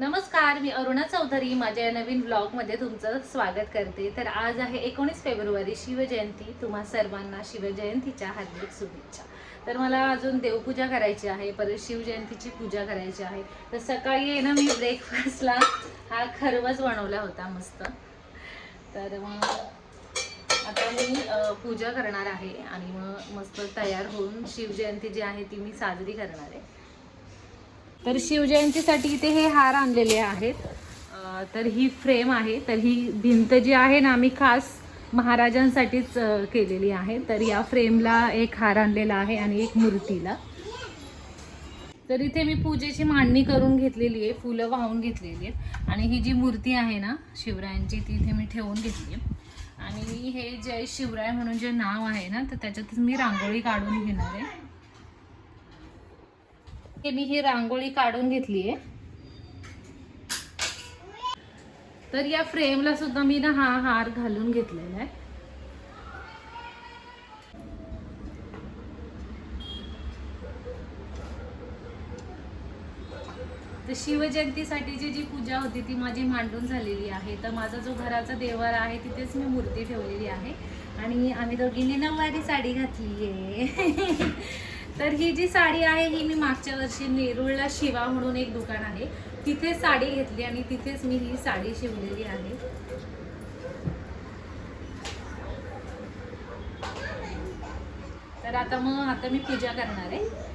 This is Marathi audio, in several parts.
नमस्कार मी अरुणा चौधरी. माझ्या या नवीन ब्लॉगमध्ये तुमचं स्वागत करते. तर आज आहे एकोणीस फेब्रुवारी शिवजयंती. तुम्हा सर्वांना शिवजयंतीच्या हार्दिक शुभेच्छा. तर मला अजून देवपूजा करायची आहे परत शिवजयंतीची पूजा करायची आहे. तर सकाळी आहे ना मी ब्रेकफास्टला हा खरवस बनवला होता मस्त. तर मग आता मी पूजा करणार आहे आणि मग मस्त तयार होऊन शिवजयंती जी आहे ती मी साजरी करणार आहे. तर शिवजयंतीसाठी इथे हे हार आणलेले आहेत. तर ही फ्रेम आहे. तर ही भिंत जी आहे ना आम्ही खास महाराजांसाठीच केलेली आहे. तर या फ्रेमला एक हार आणलेला आहे आणि एक मूर्तीला. तर इथे मी पूजेची मांडणी करून घेतलेली आहे. फुलं वाहून घेतलेली आहेत. आणि ही जी मूर्ती आहे ना शिवरायांची ती इथे मी ठेवून घेतली आहे. आणि हे जय शिवराय म्हणून जे नाव आहे ना तर त्याच्यातच मी रांगोळी काढून घेणार आहे. हे मी ही रांगोळी काढून घेतली आहे तर या फ्रेमला सुद्धा मी ना हा हार घालून घेतलेला आहे. तर शिवजयंतीसाठीची जी पूजा होती ती माझी मांडून झालेली आहे. तर माझा जो घराचा देवर आहे तिथेच मी मूर्ती ठेवलेली आहे. आणि आम्ही दोघींनी नऊवारी साडी घातली आहे तर ही जी साडी आहे ही मी मागच्या वर्षी नेरुळला शिवा म्हणून एक दुकान आहे. तिथे साडी घेतली आणि तिथेच मी ही साडी शिवलेली आहे. तर आता मग आता मी पूजा करणार आहे.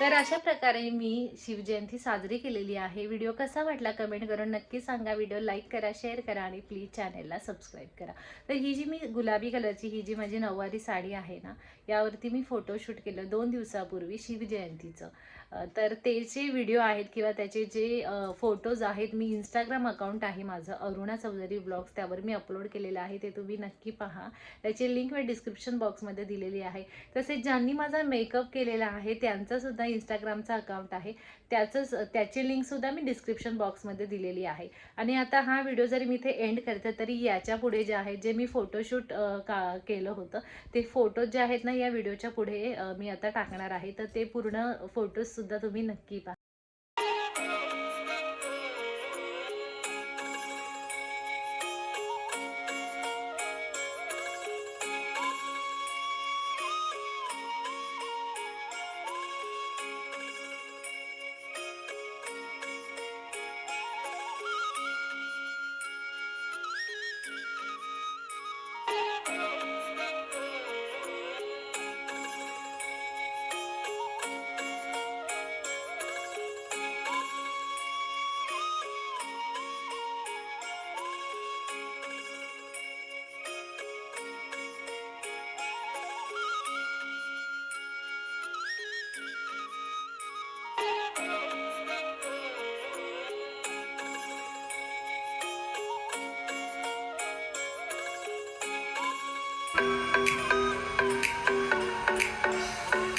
तर अशा प्रकारे मी शिवजयंती साजरी केलेली आहे. व्हिडिओ कसा वाटला कमेंट करून नक्की सांगा. व्हिडिओ लाईक करा शेअर करा आणि प्लीज चॅनेलला सबस्क्राईब करा. तर ही जी मी गुलाबी कलरची ही जी माझी नऊवारी साडी आहे ना यावरती मी फोटोशूट केलं दोन दिवसापूर्वी शिवजयंतीचं. तर ते जे व्हिडिओ आहेत किंवा त्याचे जे फोटोज आहेत मी इंस्टाग्राम अकाउंट आहे माझं अरुणा चौधरी ब्लॉग्स त्यावर मी अपलोड केलेलं आहे ते तुम्ही नक्की पहा. त्याची लिंक मी डिस्क्रिप्शन बॉक्समध्ये दिलेली आहे. तसेच ज्यांनी माझा मेकअप केलेला आहे त्यांचासुद्धा इंस्टाग्रामचा अकाउंट आहे. त्याचंच त्याची लिंकसुद्धा मी डिस्क्रिप्शन बॉक्समध्ये दिलेली आहे. आणि आता हा व्हिडिओ जरी मी इथे एंड करते तरी याच्यापुढे जे आहे जे मी फोटोशूट का केलं होतं ते फोटोज जे आहेत ना या व्हिडिओच्या पुढे मी आता टाकणार आहे. तर ते पूर्ण फोटोज फोटोजसुद्धा तुम्ही नक्की पहा